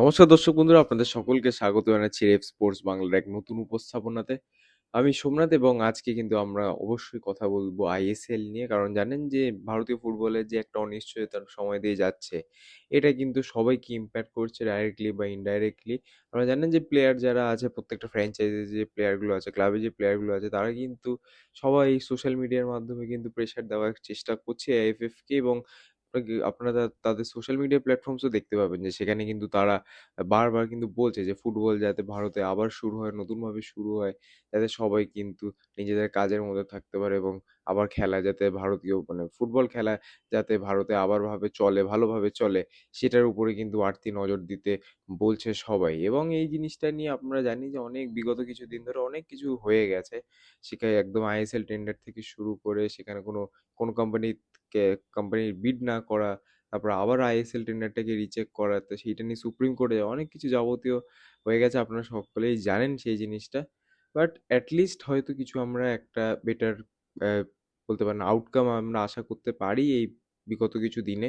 নমস্কার দর্শক বন্ধুরা, আপনাদের সকলকে স্বাগত জানাচ্ছি রেফ স্পোর্টস বাংলার এক নতুন উপস্থাপনাতে। আমি সোমনাথ এবং আজকে কিন্তু আমরা অবশ্যই কথা বলব আইএসএল নিয়ে। কারণ জানেন যে, ভারতীয় ফুটবলের যে একটা অনিশ্চয়তার সময় দিয়ে যাচ্ছে, এটা কিন্তু সবাইকে ইম্প্যাক্ট করছে ডাইরেক্টলি বা ইনডাইরেক্টলি আমরা জানেন যে প্লেয়ার যারা আছে, প্রত্যেকটা ফ্র্যাঞ্চাইজে যে প্লেয়ারগুলো আছে ক্লাবে যে প্লেয়ারগুলো আছে, তারা কিন্তু সবাই সোশ্যাল মিডিয়ার মাধ্যমে কিন্তু প্রেশার দেওয়ার চেষ্টা করছে আইএফএফকে এবং আপনারা তাদের সোশ্যাল মিডিয়া প্ল্যাটফর্মসও দেখতে পাবেন যে সেখানে কিন্তু তারা বারবার কিন্তু বলছে যে ফুটবল যাতে ভারতে আবার শুরু হয়, নতুনভাবে শুরু হয়, যাতে সবাই কিন্তু নিজেদের কাজের মধ্যে থাকতে পারে এবং আবার খেলা যাতে ভারতীয় মানে ফুটবল খেলা যাতে ভারতে আবার ভাবে চলে, ভালোভাবে চলে, সেটার উপরে কিন্তু বাড়তি নজর দিতে বলছে সবাই। এবং এই জিনিসটা নিয়ে আমরা জানি যে অনেক বিগত কিছু দিন ধরে অনেক কিছু হয়ে গেছে। সেখানে একদম আইএসএল টেন্ডার থেকে শুরু করে সেখানে কোনো কোনো কোম্পানিকে কোম্পানির বিড না করা, তারপর আবার আইএসএল টেন্ডারটাকে রিচেক করা, তো সেইটা নিয়ে সুপ্রিম কোর্টে অনেক কিছু যাবতীয় হয়ে গেছে, আপনারা সকলেই জানেন সেই জিনিসটা। বাট অ্যাটলিস্ট হয়তো কিছু আমরা একটা বেটার বলতে পারেন আউটকাম আমরা আশা করতে পারি এই বিগত কিছু দিনে।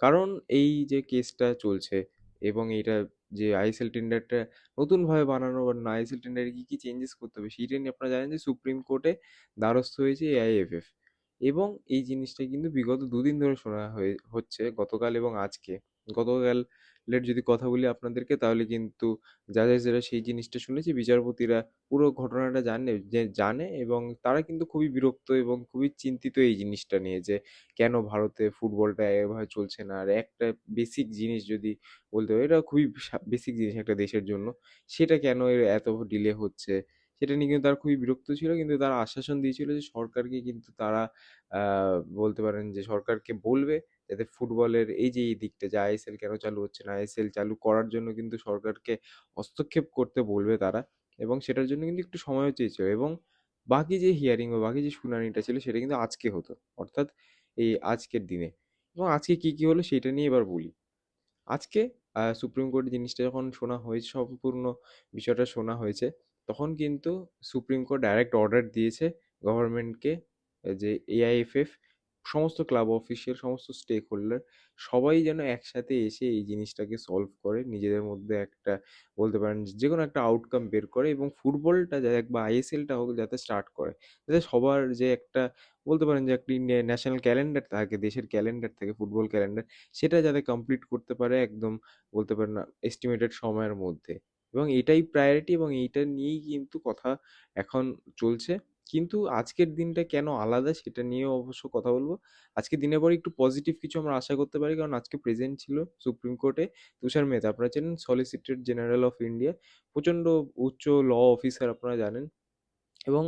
কারণ এই যে কেসটা চলছে এবং এটা যে আইএসএল টেন্ডারটা নতুনভাবে বানানো বা না আইএসএল টেন্ডারে কী কী চেঞ্জেস করতে হবে সেইটা নিয়ে আপনারা জানেন যে সুপ্রিম কোর্টে দ্বারস্থ হয়েছে এআইএফএফ এবং এই জিনিসটা কিন্তু বিগত দুদিন ধরে শোনা হয়ে, হচ্ছে গতকাল এবং আজকে। গতকালের যদি কথা বলি আপনাদেরকে, তাহলে কিন্তু যারা সেই জিনিসটা শুনেছে, বিচারপতিরা পুরো ঘটনাটা জানে, যে, জানে এবং তারা কিন্তু খুবই বিরক্ত এবং খুবই চিন্তিত এই জিনিসটা নিয়ে যে, কেন ভারতে ফুটবলটা এভাবে চলছে না? আর একটা বেসিক জিনিস যদি বলতে হয় এটা খুবই বেসিক জিনিস একটা দেশের জন্য, সেটা কেন এত ডিলে হচ্ছে? সেটা নিয়ে কিন্তু তারা খুবই বিরক্ত ছিল। কিন্তু তারা আশ্বাসন দিয়েছিল যে সরকারকে কিন্তু তারা বলতে পারেন যে সরকারকে বলবে যাতে ফুটবলের এই যে এই দিকটা যে আইএসএল কেন চালু হচ্ছে না, আইএসএল চালু করার জন্য কিন্তু সরকারকে হস্তক্ষেপ করতে বলবে তারা এবং সেটার জন্য কিন্তু একটু সময়ও চেয়েছিল এবং বাকি যে হিয়ারিং বা বাকি যে শুনানিটা ছিল সেটা কিন্তু আজকে হতো, অর্থাৎ এই আজকের দিনে এবং আজকে কী কী হলো সেটা নিয়ে এবার বলি। আজকে সুপ্রিম কোর্টে জিনিসটা যখন শোনা হয়েছে, সম্পূর্ণ বিষয়টা শোনা হয়েছে তখন কিন্তু সুপ্রিম কোর্ট ডাইরেক্ট অর্ডার দিয়েছে গভর্নমেন্টকে যে এআইএফএফ সমস্ত ক্লাব অফিসিয়াল সমস্ত স্টেক হোল্ডার সবাই যেন একসাথে এসে এই জিনিসটাকে সলভ করে, নিজেদের মধ্যে একটা বলতে পারেন যে কোনো একটা আউটকাম বের করে এবং ফুটবলটা যাতে বা আইএসএলটা হোক যাতে স্টার্ট করে। যাতে সবার যে একটা বলতে পারেন যে একটি ন্যাশনাল ক্যালেন্ডার থাকে, দেশের ক্যালেন্ডার থাকে, ফুটবল ক্যালেন্ডার সেটা যাতে কমপ্লিট করতে পারে একদম বলতে পারেন এস্টিমেটেড সময়ের মধ্যে। এবং এটাই প্রায়োরিটি এবং এইটা নিয়েই কিন্তু কথা এখন চলছে। কিন্তু আজকের দিনটা কেন আলাদা সেটা নিয়েও অবশ্য কথা বলব। আজকে দিনের পরে একটু পজিটিভ কিছু আমরা আশা করতে পারি। কারণ আজকে প্রেজেন্ট ছিল সুপ্রিম কোর্টে তুষার মেহতা। আপনারা জানেন সলিসিটর জেনারেল অফ ইন্ডিয়া প্রচণ্ড উচ্চ ল অফিসার আপনারা জানেন। এবং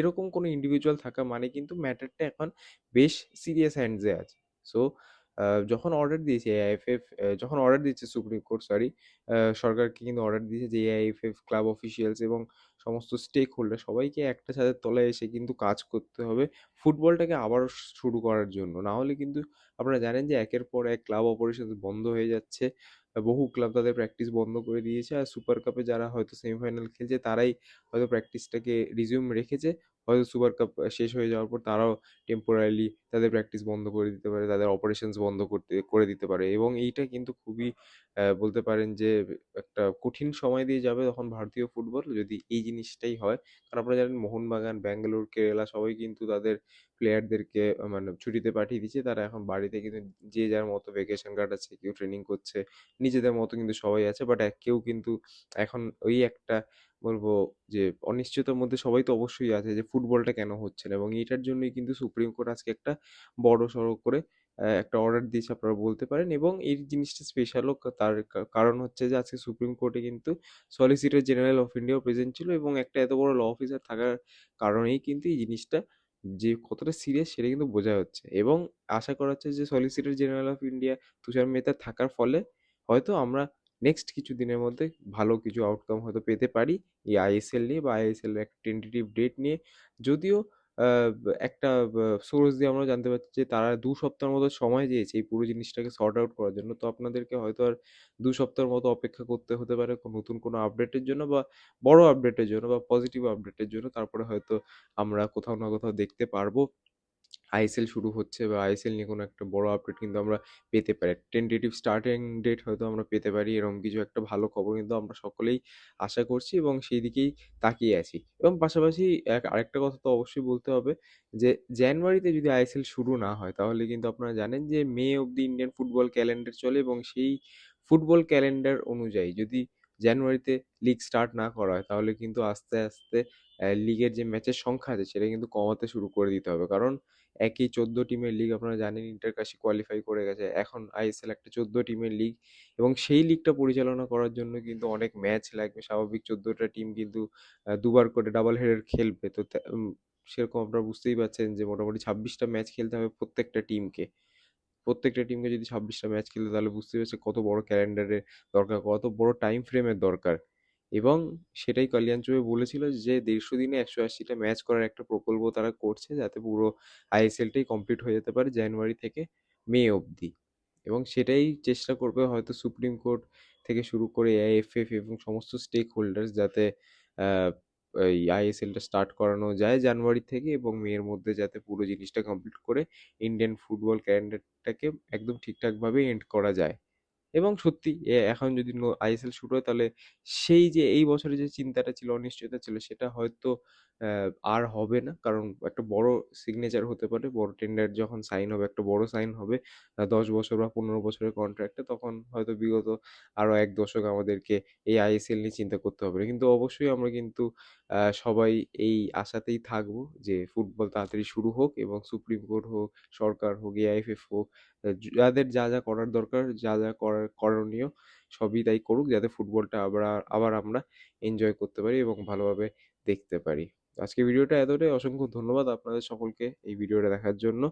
এরকম কোনো ইন্ডিভিজুয়াল থাকা মানে কিন্তু ম্যাটারটা এখন বেশ সিরিয়াস হ্যান্ডসে আছে। সো যখন অর্ডার দিয়েছে এআইএফএফ যখন অর্ডার দিচ্ছে সুপ্রিম কোর্ট সরি সরকারকে কিন্তু অর্ডার দিয়েছে যে এআইএফএফ ক্লাব অফিসিয়ালস এবং সমস্ত স্টেক হোল্ডার সবাইকে একটা ছাদের তলায় এসে কিন্তু কাজ করতে হবে ফুটবলটাকে আবার শুরু করার জন্য। না হলে কিন্তু আপনারা জানেন যে একের পর এক ক্লাব অপারেশন বন্ধ হয়ে যাচ্ছে। বহু ক্লাব তাদের প্র্যাকটিস বন্ধ করে দিয়েছে। আর সুপার কাপে যারা হয়তো সেমিফাইনাল খেলছে, তারাই হয়তো প্র্যাকটিসটাকে রিজিউম রেখেছে। হয়তো সুপার কাপ শেষ হয়ে যাওয়ার পর তারাও টেম্পোরারিলি তাদের প্র্যাকটিস বন্ধ করে দিতে পারে, তাদের অপারেশনস বন্ধ করতে, করে দিতে পারে। এবং এইটা কিন্তু খুবই বলতে পারেন যে একটা কঠিন সময় দিয়ে যাবে তখন ভারতীয় ফুটবল যদি এই জিনিসটাই হয়। কারণ আপনারা জানেন মোহনবাগান, ব্যাঙ্গালোর, কেরালা সবাই কিন্তু তাদের প্লেয়ারদেরকে মানে ছুটিতে পাঠিয়ে দিচ্ছে। তারা এখন বাড়িতে কিন্তু যে যার মতো ভেকেশন কাটাচ্ছে কেউ ট্রেনিং করছে, নিজেদের মতো কিন্তু সবাই আছে। বাট কেউ কিন্তু এখন ওই একটা বলব যে অনিশ্চয়তার মধ্যে সবাই তো অবশ্যই আছে যে, ফুটবলটা কেন হচ্ছে না? এবং এটার জন্যই কিন্তু সুপ্রিম কোর্ট আজকে একটা বড় সড়ো করে একটা অর্ডার দিয়েছে আপনারা বলতে পারেন। এবং এই জিনিসটা স্পেশালও তার কারণ হচ্ছে যে, আজকে সুপ্রিম কোর্টে কিন্তু সলিসিটর জেনারেল অফ ইন্ডিয়াও প্রেজেন্ট ছিল এবং একটা এত বড় ল অফিসার থাকার কারণেই কিন্তু এই জিনিসটা যে, কতটা সিরিয়াস সেটা কিন্তু বোঝা হচ্ছে। এবং আশা করা হচ্ছে যে solicitor general of India Tushar Mehta থাকার ফলে হয়তো আমরা নেক্সট কিছু দিনের মধ্যে ভালো কিছু আউটকাম হয়তো পেতে পারি এই আইএসএল নিয়ে বা আইএসএল একটা টেন্টেটিভ ডেট নিয়ে। যদিও একটা সোর্স দিয়ে আমরা জানতে পারছি যে তারা দু সপ্তাহের মতো সময় দিয়েছে এই পুরো জিনিসটাকে সর্ট আউট করার জন্য। তো আপনাদেরকে হয়তো আর দু সপ্তাহের মতো অপেক্ষা করতে হতে পারে নতুন কোনো আপডেটের জন্য বা বড় আপডেটের জন্য বা পজিটিভ আপডেটের জন্য। তারপরে হয়তো আমরা কোথাও না কোথাও দেখতে পারব। আইএসএল শুরু হচ্ছে বা আইএসএল নিয়ে কোনো একটা বড় আপডেট কিন্তু আমরা পেতে পারি। টেন্টেটিভ স্টার্টিং ডেট হয়তো আমরা পেতে পারি। এরকম কিছু একটা ভালো খবর কিন্তু আমরা সকলেই আশা করছি এবং সেই দিকেই তাকিয়ে আছি। এবং পাশাপাশি এক আরেকটা কথা তো অবশ্যই বলতে হবে যে জানুয়ারিতে যদি আইএসএল শুরু না হয় তাহলে কিন্তু আপনারা জানেন যে মে অব্দি ইন্ডিয়ান ফুটবল ক্যালেন্ডার চলে এবং সেই ফুটবল ক্যালেন্ডার অনুযায়ী যদি জানুয়ারিতে লিগ স্টার্ট না করা হয় তাহলে কিন্তু আস্তে, আস্তে লিগের যে ম্যাচের সংখ্যা আছে সেটা কিন্তু কমাতে শুরু করে দিতে হবে। কারণ একই ১৪ টিমের লিগ আপনারা জানেন ইন্টারকাশি কোয়ালিফাই করে গেছে। এখন আইএসএল একটা ১৪ টিমের লিগ এবং সেই লিগটা পরিচালনা করার জন্য কিন্তু অনেক ম্যাচ লাগবে। স্বাভাবিক ১৪ টা টিম কিন্তু দুবার করে ডাবল হেডার খেলবে। তো সেরকম আপনারা বুঝতেই পারছেন যে মোটামুটি ছাব্বিশটা ম্যাচ খেলতে হবে প্রত্যেকটা টিমকে। প্রত্যেকটা টিমকে যদি ছাব্বিশটা ম্যাচ খেলতে তাহলে বুঝতেই পারছেন কত বড় ক্যালেন্ডারের দরকার, কত বড় টাইম ফ্রেমের দরকার। এবং সেটাই কালিয়ান চুবে বলেছিল যে ১৫০ দিনে একশো আশিটা ম্যাচ করার একটা প্রকল্প তারা করছে যাতে পুরো আইএসএলটাই কমপ্লিট হয়ে যেতে পারে জানুয়ারি থেকে মে অবধি। এবং সেটাই চেষ্টা করবে হয়তো সুপ্রিম কোর্ট থেকে শুরু করে এআইএফএফ এবং সমস্ত স্টেক হোল্ডার্স যাতে এই আইএসএলটা স্টার্ট করানো যায় জানুয়ারি থেকে এবং মেয়ের মধ্যে যাতে পুরো জিনিসটা কমপ্লিট করে ইন্ডিয়ান ফুটবল ক্যালেন্ডারটাকে একদম ঠিকঠাকভাবে এন্ড করা যায়। এবং সত্যি এখন যদি আইএসএল শুরু হয় তাহলে সেই যে এই বছরে যে চিন্তাটা ছিল, অনিশ্চয়তা ছিল সেটা হয়তো আর হবে না। কারণ একটা বড় সিগনেচার হতে পারে। বড় টেন্ডার যখন সাইন হবে, একটা বড় সাইন হবে দশ বছর বা ১৫ বছরের কন্ট্রাক্টে তখন হয়তো বিগত আরও এক দশক আমাদেরকে এই আইএসএল নিয়ে চিন্তা করতে হবে। কিন্তু অবশ্যই আমরা কিন্তু সবাই এই আশাতেই থাকব যে ফুটবল তাড়াতাড়ি শুরু হোক এবং সুপ্রিম কোর্ট হোক, সরকার হোক, এআইএফএফ হোক যাদের যা, যা করার দরকার, যা, যা করার করণীয় সবই তাই করুক যাতে ফুটবলটা আবার আবার আমরা এনজয় করতে পারি এবং ভালোভাবে দেখতে পারি। আজকে ভিডিওটা এতটাই। অসংখ্য ধন্যবাদ আপনাদের সকলকে এই ভিডিওটা দেখার জন্য।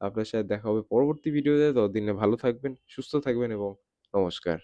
আপনার সাথে দেখা হবে পরবর্তী ভিডিওতে। ততদিনে ভালো থাকবেন, সুস্থ থাকবেন এবং নমস্কার।